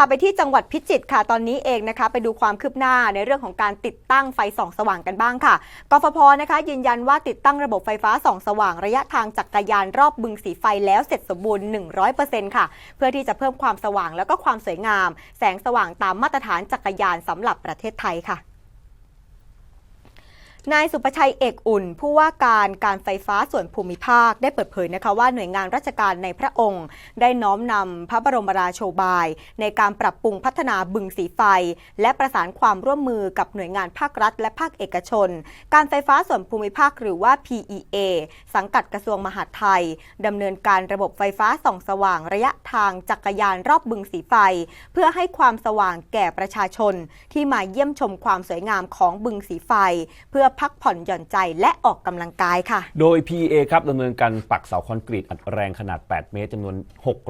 พาไปที่จังหวัดพิจิตรค่ะตอนนี้เองนะคะไปดูความคืบหน้าในเรื่องของการติดตั้งไฟส่องสว่างกันบ้างค่ะกฟพนะคะยืนยันว่าติดตั้งระบบไฟฟ้าส่องสว่างระยะทางจักรยานรอบบึงสีไฟแล้วเสร็จสมบูรณ์ 100%ค่ะ เพื่อที่จะเพิ่มความสว่างแล้วก็ความสวยงาม แสงสว่างตามมาตรฐานจักรยานสำหรับประเทศไทยค่ะ นายสุประชัยเอกอุ่น ผู้ว่าการการไฟฟ้าส่วนภูมิภาคได้เปิดเผยนะคะว่าหน่วยงานราชการในพระองค์ ได้น้อมนำพระบรมราโชบาย ในการปรับปรุงพัฒนาบึงสีไฟ และประสานความร่วมมือกับหน่วยงานภาครัฐ และภาคเอกชน การไฟฟ้าส่วนภูมิภาคหรือว่า PEA สังกัดกระทรวงมหาดไทยดำเนินการระบบไฟฟ้าส่องสว่างระยะทางจักรยานรอบบึงสีไฟ เพื่อให้ความสว่างแก่ประชาชน ที่มาเยี่ยมชมความสวยงามของบึงสีไฟ เพื่อพักผ่อนหย่อนใจและออกกำลังกายค่ะ โดย PA ครับดำเนินการปักเสาคอนกรีตอัดแรงขนาด 8 เมตรจำนวน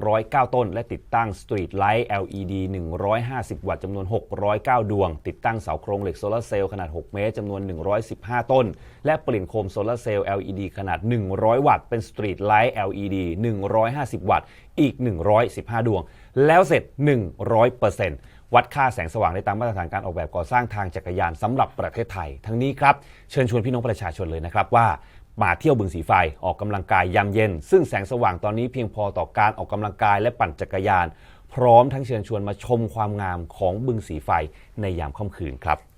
609 ต้น และติดตั้งสตรีทไลท์ LED 150 วัตต์จำนวน 609 ดวง ติดตั้งเสาโครงเหล็กโซลาร์เซลล์ขนาด 6 เมตรจำนวน 115 ต้น และเปลี่ยนโคมโซลาร์เซลล์ LED ขนาด 100 วัตต์เป็นสตรีทไลท์ LED 150 วัตต์อีก 115 ดวง แล้วเสร็จ 100% วัดค่าแสงสว่างได้ตามมาตรฐานการออกแบบก่อสร้างทางจักรยานสำหรับประเทศไทย ทั้งนี้ครับเชิญชวนพี่น้องประชาชนเลยนะครับว่ามาเที่ยวบึงสีไฟออกกำลังกายยามเย็น ซึ่งแสงสว่างตอนนี้เพียงพอต่อการออกกำลังกายและปั่นจักรยาน พร้อมทั้งเชิญชวนมาชมความงามของบึงสีไฟในยามค่ำคืนครับ